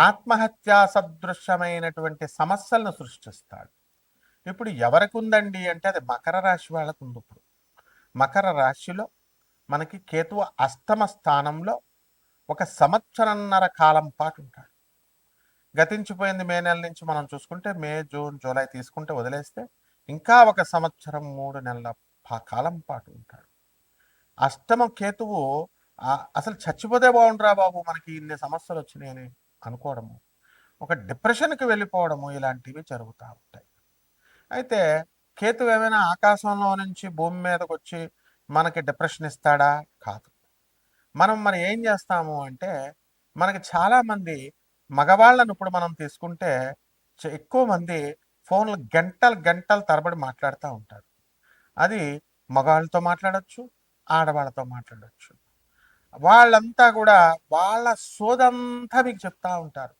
ఆత్మహత్యా సదృశ్యమైనటువంటి సమస్యలను సృష్టిస్తాడు. ఇప్పుడు ఎవరికి ఉందండి అంటే అది మకర రాశి వాళ్ళకు ఉంది ఇప్పుడు. మకర రాశిలో మనకి కేతువు అష్టమ స్థానంలో ఒక సంవత్సరన్నర కాలం పాటు ఉంటాడు గతించిపోయింది మే నెల నుంచి మనం చూసుకుంటే మే జూన్ జూలై తీసుకుంటే వదిలేస్తే ఇంకా ఒక సంవత్సరం మూడు నెలల కాలం పాటు ఉంటాడు అష్టమ కేతువు అసలు చచ్చిపోతే బాగుండరా బాబు మనకి ఇన్ని సమస్యలు వచ్చినాయని అనుకోవడము ఒక డిప్రెషన్కి వెళ్ళిపోవడము ఇలాంటివి జరుగుతూ ఉంటాయి. అయితే కేతు ఏమైనా ఆకాశంలో నుంచి భూమి మీదకి వచ్చి మనకి డిప్రెషన్ ఇస్తాడా? కాదు. మనం మరి ఏం చేస్తాము అంటే మనకి చాలామంది మగవాళ్ళను ఇప్పుడు మనం తీసుకుంటే ఎక్కువ మంది ఫోన్లు గంటలు గంటలు తరబడి మాట్లాడుతూ ఉంటారు. అది మగవాళ్ళతో మాట్లాడచ్చు ఆడవాళ్ళతో మాట్లాడొచ్చు. వాళ్ళంతా కూడా వాళ్ళ సోదంతా మీకు చెప్తా ఉంటారు.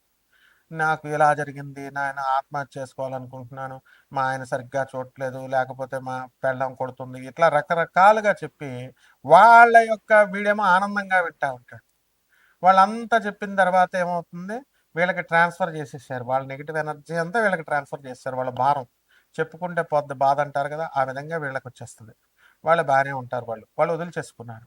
నాకు ఇలా జరిగింది నాయన ఆత్మహత్య చేసుకోవాలనుకుంటున్నాను మా ఆయన సరిగ్గా చూడట్లేదు లేకపోతే మా పెళ్ళం కొడుతుంది ఇట్లా రకరకాలుగా చెప్పి వాళ్ళ యొక్క వీడేమో ఆనందంగా వింటా ఉంటాడు. వాళ్ళంతా చెప్పిన తర్వాత ఏమవుతుంది? వీళ్ళకి ట్రాన్స్ఫర్ చేసేసారు. వాళ్ళ నెగిటివ్ ఎనర్జీ అంతా వీళ్ళకి ట్రాన్స్ఫర్ చేస్తారు వాళ్ళ భారం చెప్పుకుంటే పొద్దు బాధ అంటారు కదా ఆ విధంగా వీళ్ళకి వచ్చేస్తుంది వాళ్ళు బాగానే ఉంటారు వాళ్ళు వాళ్ళు వదిలి చేసుకున్నారు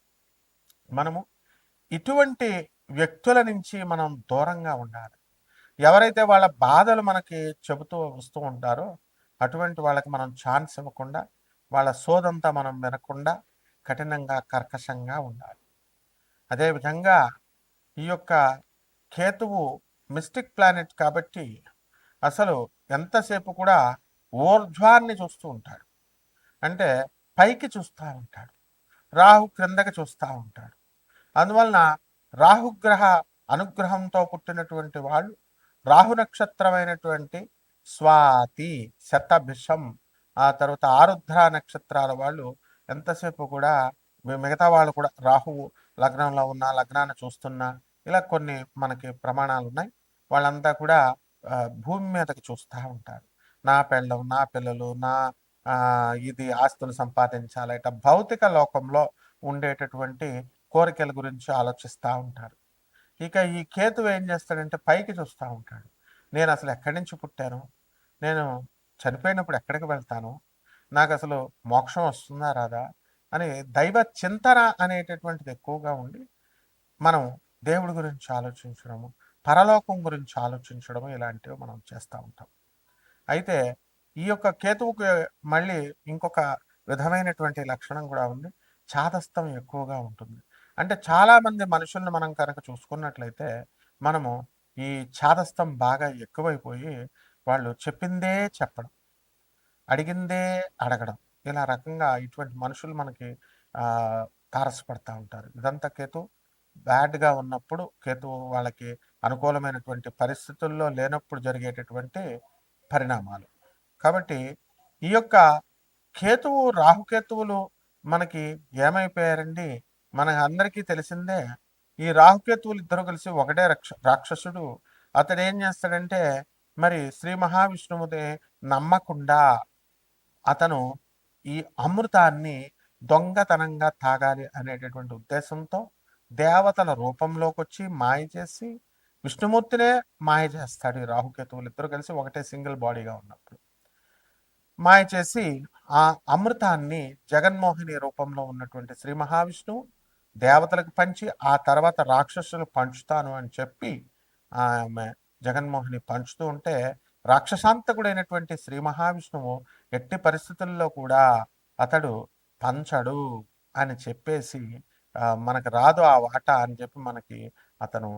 మనము ఇటువంటి వ్యక్తుల నుంచి మనం దూరంగా ఉండాలి. ఎవరైతే వాళ్ళ బాధలు మనకి చెబుతూ వస్తూ ఉంటారో అటువంటి వాళ్ళకి మనం ఛాన్స్ ఇవ్వకుండా వాళ్ళ సోదంతా మనం వినకుండా కఠినంగా కర్కశంగా ఉండాలి. అదేవిధంగా ఈ యొక్క కేతువు మిస్టిక్ ప్లానెట్ కాబట్టి అసలు ఎంతసేపు కూడా ఊర్ధ్వాన్ని చూస్తూ ఉంటాడు. అంటే పైకి చూస్తూ ఉంటాడు. రాహు క్రిందకి చూస్తూ ఉంటాడు. అందువలన రాహుగ్రహ అనుగ్రహంతో పుట్టినటువంటి వాళ్ళు రాహు నక్షత్రమైనటువంటి స్వాతి శతభిషం ఆ తర్వాత ఆరుద్ర నక్షత్రాల వాళ్ళు ఎంతసేపు కూడా మిగతా వాళ్ళు కూడా రాహువు లగ్నంలో ఉన్న లగ్నాన్ని చూస్తున్నా ఇలా కొన్ని మనకి ప్రమాణాలు ఉన్నాయి. వాళ్ళంతా కూడా భూమి మీదకి చూస్తూ ఉంటారు. నా పెళ్ళం నా పిల్లలు నా ఇది ఆస్తులు సంపాదించాలి ఇట్లా భౌతిక లోకంలో ఉండేటటువంటి కోరికల గురించి ఆలోచిస్తూ ఉంటారు ఇక ఈ కేతువు ఏం చేస్తాడంటే పైకి చూస్తూ ఉంటాడు. నేను అసలు ఎక్కడి నుంచి పుట్టాను? నేను చనిపోయినప్పుడు ఎక్కడికి వెళ్తాను? నాకు అసలు మోక్షం వస్తుందా రాదా? అని దైవ చింతన అనేటటువంటిది ఎక్కువగా ఉండి మనం దేవుడి గురించి ఆలోచించడము పరలోకం గురించి ఆలోచించడము ఇలాంటివి మనం చేస్తూ ఉంటాం. అయితే ఈ యొక్క కేతువుకి మళ్ళీ ఇంకొక విధమైనటువంటి లక్షణం కూడా ఉంది. చాదస్తం ఎక్కువగా ఉంటుంది. అంటే చాలామంది మనుషులను మనుషుల్ని మనం కనుక చూసుకున్నట్లయితే మనము ఈ చాదస్తం బాగా ఎక్కువైపోయి వాళ్ళు చెప్పిందే చెప్పడం అడిగిందే అడగడం ఇలా రకంగా ఇటువంటి మనుషులు మనకి తారసపడతా ఉంటారు. ఇదంతా కేతు బ్యాడ్గా ఉన్నప్పుడు కేతు వాళ్ళకి అనుకూలమైనటువంటి పరిస్థితుల్లో లేనప్పుడు జరిగేటటువంటి పరిణామాలు. కాబట్టి ఈ యొక్క కేతువు రాహుకేతువులు మనకి ఏమైపోయారండి? మనందరికీ తెలిసిందే ఈ రాహుకేతువులు ఇద్దరు కలిసి ఒకటే రక్ష రాక్షసుడు. అతడు ఏం చేస్తాడంటే మరి శ్రీ మహావిష్ణువుని నమ్మకుండా అతను ఈ అమృతాన్ని దొంగతనంగా తాగాలి అనేటటువంటి ఉద్దేశంతో దేవతల రూపంలోకి వచ్చి మాయ చేసి విష్ణుమూర్తినే మాయ చేస్తాడు ఈ రాహుకేతువులు ఇద్దరు కలిసి ఒకటే సింగిల్ బాడీగా ఉన్నప్పుడు. మాయ చేసి ఆ అమృతాన్ని జగన్మోహిని రూపంలో ఉన్నటువంటి శ్రీ మహావిష్ణువు దేవతలకు పంచి ఆ తర్వాత రాక్షసులు పంచుతాను అని చెప్పి ఆమె జగన్మోహిని పంచుతూ ఉంటే రాక్షసాంతకుడైనటువంటి శ్రీ మహావిష్ణువు ఎట్టి పరిస్థితుల్లో కూడా అతడు పంచడు అని చెప్పేసి మనకు రాదు ఆ వాట అని చెప్పి మనకి అతను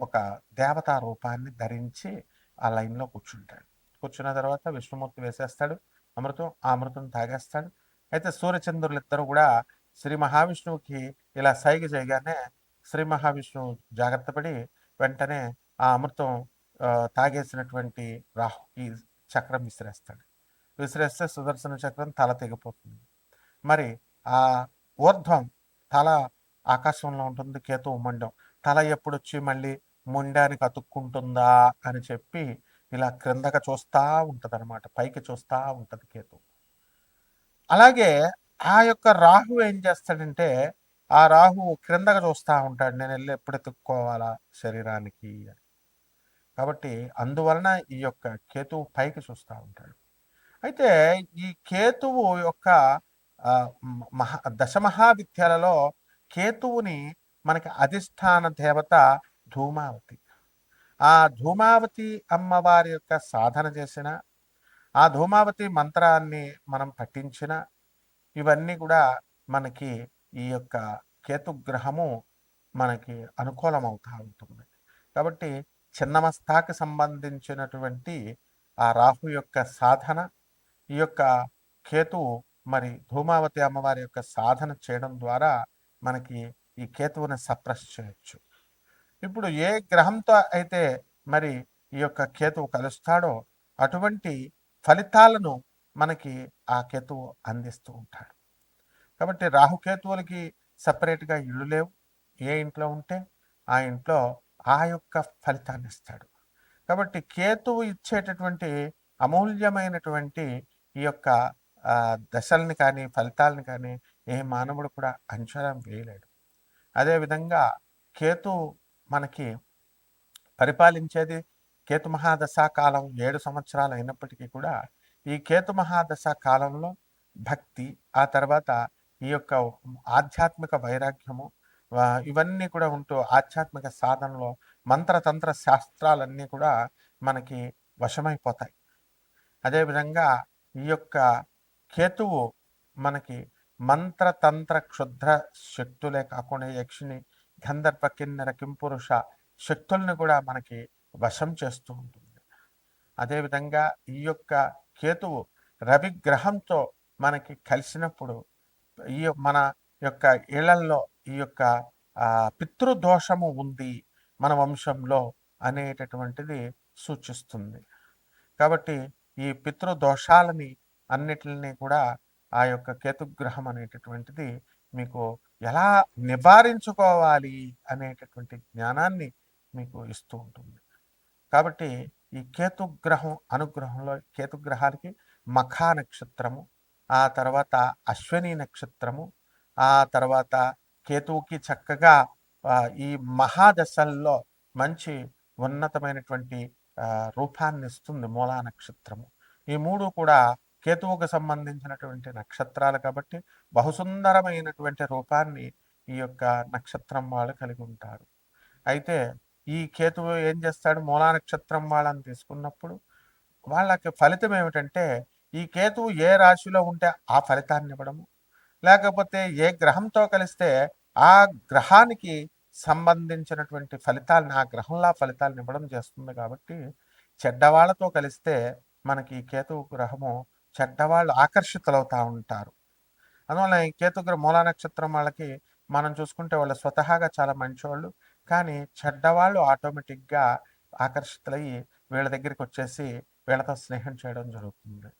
ఒక దేవతా రూపాన్ని ధరించి ఆ లైన్లో కూర్చుంటాడు. కూర్చున్న తర్వాత విష్ణుమూర్తి వేసేస్తాడు అమృతం ఆ అమృతం తాగేస్తాడు. అయితే సూర్యచంద్రులు ఇద్దరు కూడా శ్రీ మహావిష్ణువుకి ఇలా సైగ చేయగానే శ్రీ మహావిష్ణువు జాగ్రత్త పడి వెంటనే ఆ అమృతం తాగేసినటువంటి రాహుకి చక్రం విసిరేస్తాడు. విసిరేస్తే సుదర్శన చక్రం తల తెగిపోతుంది. మరి ఆ ఊర్ధ్వం తల ఆకాశంలో ఉంటుంది కేతు మండం తల ఎప్పుడు వచ్చి మళ్ళీ ముండానికి అతుక్కుంటుందా అని చెప్పి ఇలా క్రిందక చూస్తూ ఉంటుంది అనమాట పైకి చూస్తూ ఉంటుంది కేతు. అలాగే ఆ యొక్క రాహు ఏం చేస్తాడంటే ఆ రాహు క్రిందగా చూస్తూ ఉంటాడు నేను వెళ్ళి ఎప్పుడు ఎత్తుక్కోవాలా శరీరానికి అని. కాబట్టి అందువలన ఈ యొక్క కేతువు పైకి చూస్తూ ఉంటాడు. అయితే ఈ కేతువు యొక్క మహా దశమహావిద్యాలలో కేతువుని మనకి అధిష్టాన దేవత ధూమావతి. ఆ ధూమావతి అమ్మవారి యొక్క సాధన చేసిన ఆ ధూమావతి మంత్రాన్ని మనం పఠించిన ఇవన్నీ కూడా మనకి ఈ యొక్క కేతుగ్రహము మనకి అనుకూలమవుతూ ఉంటుంది. కాబట్టి చిన్నమస్తాకి సంబంధించినటువంటి ఆ రాహు యొక్క సాధన ఈ యొక్క కేతువు మరి ధూమావతి అమ్మవారి యొక్క సాధన చేయడం ద్వారా మనకి ఈ కేతువుని సప్రెస్ చేయొచ్చు. ఇప్పుడు ఏ గ్రహంతో అయితే మరి ఈ యొక్క కేతువు కలుస్తాడో అటువంటి ఫలితాలను మనకి ఆ కేతువు అందిస్తూ ఉంటాడు. కాబట్టి రాహుకేతువులకి సపరేట్గా ఇళ్ళు లేవు. ఏ ఇంట్లో ఉంటే ఆ ఇంట్లో ఆ యొక్క ఫలితాన్ని ఇస్తాడు. కాబట్టి కేతువు ఇచ్చేటటువంటి అమూల్యమైనటువంటి ఈ యొక్క దశల్ని కానీ ఫలితాలని కానీ ఏ మానవుడు కూడా అంచనా వేయలేడు. అదేవిధంగా కేతు మనకి పరిపాలించేది కేతు మహాదశ కాలం ఏడు సంవత్సరాలు అయినప్పటికీ కూడా ఈ కేతు మహాదశ కాలంలో భక్తి ఆ తర్వాత ఈ యొక్క ఆధ్యాత్మిక వైరాగ్యము ఇవన్నీ కూడా ఉంటూ ఆధ్యాత్మిక సాధనలో మంత్రతంత్ర శాస్త్రాలన్నీ కూడా మనకి వశమైపోతాయి. అదేవిధంగా ఈ యొక్క కేతువు మనకి మంత్రతంత్ర క్షుద్ర శక్తులే కాకుండా యక్షిని గంధర్వ కిన్నెర కింపురుష శక్తుల్ని కూడా మనకి వశం చేస్తూ ఉంటుంది. అదేవిధంగా ఈ యొక్క కేతువు రవి గ్రహంతో మనకి కలిసినప్పుడు ఈ మన యొక్క ఇళ్ళల్లో ఈ యొక్క పితృదోషము ఉంది మన వంశంలో అనేటటువంటిది సూచిస్తుంది. కాబట్టి ఈ పితృదోషాలని అన్నిటిని కూడా ఆ యొక్క కేతుగ్రహం అనేటటువంటిది మీకు ఎలా నివారించుకోవాలి అనేటటువంటి జ్ఞానాన్ని మీకు ఇస్తూ ఉంటుంది. కాబట్టి ఈ కేతుగ్రహం అనుగ్రహంలో కేతుగ్రహాలకి మఖా నక్షత్రము ఆ తర్వాత అశ్వని నక్షత్రము ఆ తర్వాత కేతువుకి చక్కగా ఈ మహాదశల్లో మంచి ఉన్నతమైనటువంటి రూపాన్ని ఇస్తుంది మూలా నక్షత్రము. ఈ మూడు కూడా కేతువుకు సంబంధించినటువంటి నక్షత్రాలు కాబట్టి బహుసుందరమైనటువంటి రూపాన్ని ఈ యొక్క నక్షత్రం వాళ్ళు కలిగి ఉంటారు. అయితే ఈ కేతువు ఏం చేస్తాడు? మూలా నక్షత్రం వాళ్ళని తీసుకున్నప్పుడు వాళ్ళకి ఫలితం ఏమిటంటే ఈ కేతువు ఏ రాశిలో ఉంటే ఆ ఫలితాన్ని ఇవ్వడము. లేకపోతే ఏ గ్రహంతో కలిస్తే ఆ గ్రహానికి సంబంధించినటువంటి ఫలితాలను ఆ గ్రహంలా ఫలితాలను ఇవ్వడం చేస్తుంది కాబట్టి చెడ్డవాళ్ళతో కలిస్తే మనకి కేతు గ్రహము చెడ్డవాళ్ళు ఆకర్షితులవుతూ ఉంటారు. అందువల్ల ఈ కేతుగ్రహ మూలా నక్షత్రం వాళ్ళకి మనం చూసుకుంటే వాళ్ళు స్వతహాగా చాలా మంచివాళ్ళు కానీ చెడ్డవాళ్ళు ఆటోమేటిక్గా ఆకర్షితులయ్యి వీళ్ళ దగ్గరికి వచ్చేసి వీళ్ళతో స్నేహం చేయడం జరుగుతుంది.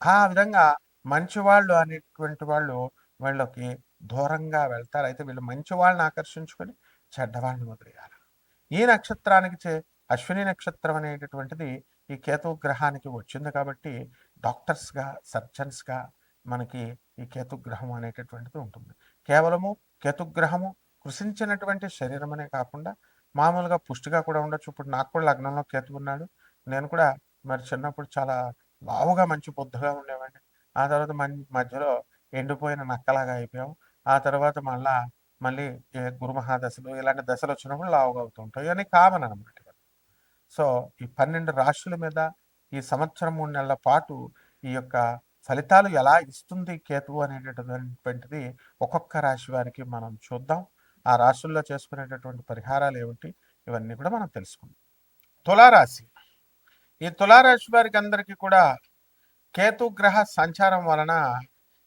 ఆ విధంగా మంచివాళ్ళు అనేటువంటి వాళ్ళు వీళ్ళకి దూరంగా వెళ్తారు. అయితే వీళ్ళు మంచి వాళ్ళని ఆకర్షించుకొని చెడ్డవాళ్ళని వదిలేయాలి. ఈ నక్షత్రానికి అశ్విని నక్షత్రం అనేటటువంటిది ఈ కేతు గ్రహానికి వచ్చింది కాబట్టి డాక్టర్స్గా సర్జన్స్గా మనకి ఈ కేతుగ్రహం అనేటటువంటిది ఉంటుంది. కేవలము కేతుగ్రహము కృషించినటువంటి శరీరం అనే కాకుండా మామూలుగా పుష్టిగా కూడా ఉండొచ్చు. ఇప్పుడు నాకు కూడా లగ్నంలో కేతు ఉన్నాడు. నేను కూడా మరి చిన్నప్పుడు చాలా లావుగా మంచి బుద్ధగా ఉండేవాడిని. ఆ తర్వాత మధ్యలో ఎండిపోయిన నక్కలాగా అయిపోయాం. ఆ తర్వాత మళ్ళా మళ్ళీ ఏ గురు మహాదశలు ఇలాంటి దశలు వచ్చినప్పుడు లావుగా అవుతుంటాయి ఇవన్నీ కామన్ అనమాట సో ఈ పన్నెండు రాశుల మీద ఈ సంవత్సరం మూడు నెలల పాటు ఈ యొక్క ఫలితాలు ఎలా ఇస్తుంది కేతువు అనేటటువంటిది ఒక్కొక్క రాశి వారికి మనం చూద్దాం. ఆ రాశుల్లో చేసుకునేటటువంటి పరిహారాలు ఏమిటి ఇవన్నీ కూడా మనం తెలుసుకుందాం. తులారాశి. ఈ తులారాశి వారికి అందరికీ కూడా కేతు గ్రహ సంచారం వలన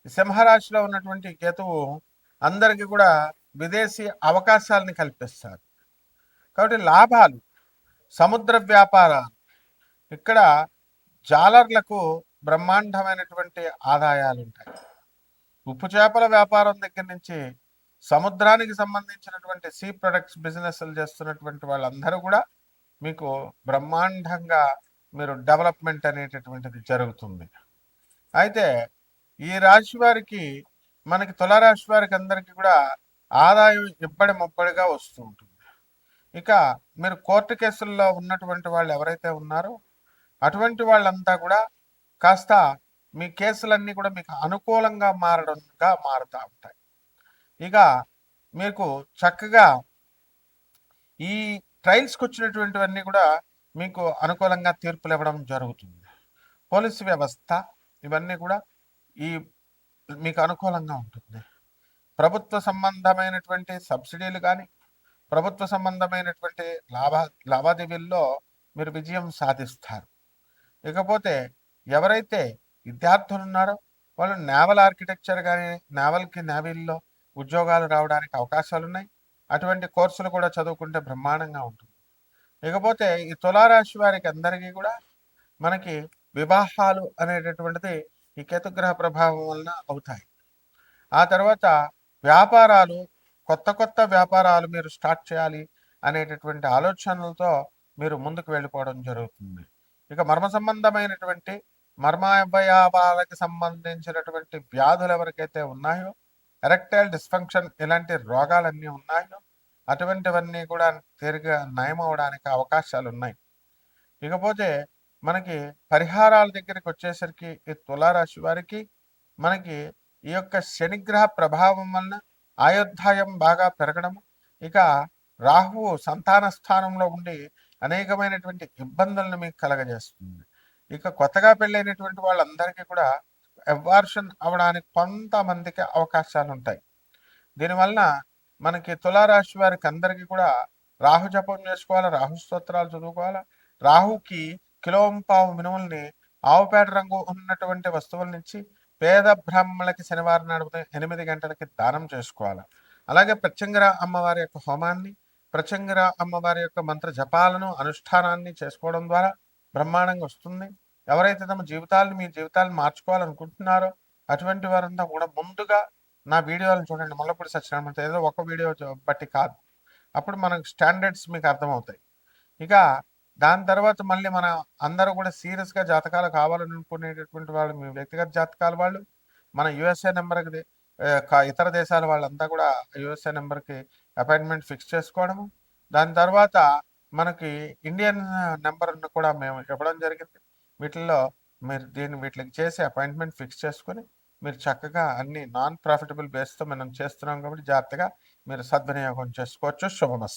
సింహరాశిలో ఉన్నటువంటి కేతువు అందరికీ కూడా విదేశీ అవకాశాలని కల్పిస్తారు. కాబట్టి లాభాలు సముద్ర వ్యాపారాలు ఇక్కడ జాలర్లకు బ్రహ్మాండమైనటువంటి ఆదాయాలు ఉంటాయి ఉప్పు చేపల వ్యాపారం దగ్గర నుంచి సముద్రానికి సంబంధించినటువంటి సీ ప్రొడక్ట్స్ బిజినెస్లు చేస్తున్నటువంటి వాళ్ళందరూ కూడా మీకు బ్రహ్మాండంగా మీరు డెవలప్మెంట్ అనేటటువంటిది జరుగుతుంది. అయితే ఈ రాశి వారికి మనకి తులారాశి వారికి అందరికీ కూడా ఆదాయం ఇబ్బడి ముబ్బడిగా వస్తూ ఉంటుంది. ఇక మీరు కోర్టు కేసుల్లో ఉన్నటువంటి వాళ్ళు ఎవరైతే ఉన్నారో అటువంటి వాళ్ళంతా కూడా కాస్త మీ కేసులన్నీ కూడా మీకు అనుకూలంగా మారడంగా మారుతూ ఉంటాయి. ఇక మీకు చక్కగా ఈ ట్రయల్స్కి వచ్చినటువంటివన్నీ కూడా మీకు అనుకూలంగా తీర్పులు ఇవ్వడం జరుగుతుంది. పోలీసు వ్యవస్థ ఇవన్నీ కూడా ఈ మీకు అనుకూలంగా ఉంటుంది. ప్రభుత్వ సంబంధమైనటువంటి సబ్సిడీలు కానీ ప్రభుత్వ సంబంధమైనటువంటి లాభా లావాదేవీల్లో మీరు విజయం సాధిస్తారు. ఇకపోతే ఎవరైతే విద్యార్థులు ఉన్నారో వాళ్ళు నేవల్ ఆర్కిటెక్చర్ కానీ నేవల్కి నేవీల్లో ఉద్యోగాలు రావడానికి అవకాశాలు ఉన్నాయి అటువంటి కోర్సులు కూడా చదువుకుంటే బ్రహ్మాండంగా ఉంటుంది. ఇకపోతే ఈ తులారాశి వారికి అందరికీ కూడా మనకి వివాహాలు అనేటటువంటిది ఈ కేతుగ్రహ ప్రభావం వలన అవుతాయి. ఆ తర్వాత వ్యాపారాలు కొత్త కొత్త వ్యాపారాలు మీరు స్టార్ట్ చేయాలి అనేటటువంటి ఆలోచనలతో మీరు ముందుకు వెళ్ళిపోవడం జరుగుతుంది. ఇక మర్మ సంబంధమైనటువంటి మర్మావయవాలకు సంబంధించినటువంటి వ్యాధులు ఎవరికైతే ఉన్నాయో ఎరెక్టైల్ డిస్ఫంక్షన్ ఇలాంటి రోగాలన్నీ ఉన్నాయో. అటువంటివన్నీ కూడా తిరిగి నయం అవడానికి అవకాశాలు ఉన్నాయి ఇకపోతే మనకి పరిహారాల దగ్గరికి వచ్చేసరికి ఈ తులారాశి వారికి మనకి ఈ యొక్క శనిగ్రహ ప్రభావం వలన ఆయోధ్యాయం బాగా పెరగడం ఇక రాహువు సంతాన స్థానంలో ఉండి అనేకమైనటువంటి ఇబ్బందులను మీకు కలగజేస్తుంది. ఇక కొత్తగా పెళ్ళైనటువంటి వాళ్ళందరికీ కూడా ఎవార్షన్ అవడానికి కొంతమందికి అవకాశాలు ఉంటాయి దీనివల్ల మనకి తులారాశి వారికి అందరికీ కూడా రాహు జపం చేసుకోవాలా రాహు స్తోత్రాలు చదువుకోవాలా? రాహుకి కిలోంపావు మినుముల్ని ఆవుపేట రంగు ఉన్నటువంటి వస్తువుల నుంచి పేద బ్రాహ్మణులకి శనివారం నాడు ఎనిమిది గంటలకి దానం చేసుకోవాలి? అలాగే ప్రత్యంగర అమ్మవారి యొక్క హోమాన్ని ప్రత్యంగర అమ్మవారి యొక్క మంత్ర జపాలను అనుష్ఠానాన్ని చేసుకోవడం ద్వారా బ్రహ్మాండంగా వస్తుంది. ఎవరైతే తమ జీవితాలను మీ జీవితాలను మార్చుకోవాలనుకుంటున్నారో అటువంటి వారంతా కూడా ముందుగా నా వీడియోలను చూడండి. మల్లప్పుడు సత్యనారాయణ ఏదో ఒక వీడియో బట్టి కాదు. అప్పుడు మనకు స్టాండర్డ్స్ మీకు అర్థమవుతాయి. ఇక దాని తర్వాత మళ్ళీ మన అందరూ కూడా సీరియస్గా జాతకాలు కావాలనుకునేటటువంటి వాళ్ళు మీ వ్యక్తిగత జాతకాల వాళ్ళు మన యుఎస్ఏ నెంబర్కి ఇతర దేశాల వాళ్ళంతా కూడా యుఎస్ఏ నెంబర్కి అపాయింట్మెంట్ ఫిక్స్ చేసుకోవడము. దాని తర్వాత మనకి ఇండియన్ నెంబర్ను కూడా మేము ఇవ్వడం జరిగింది. వీటిల్లో మీరు దీన్ని వీటికి చేసి అపాయింట్మెంట్ ఫిక్స్ చేసుకొని మీరు చక్కగా అన్ని నాన్ ప్రాఫిటబుల్ బేస్తో మనం చేస్తున్నాం కాబట్టి జాగ్రత్తగా మీరు సద్వినియోగం చేసుకోవచ్చు. శుభమస్తు.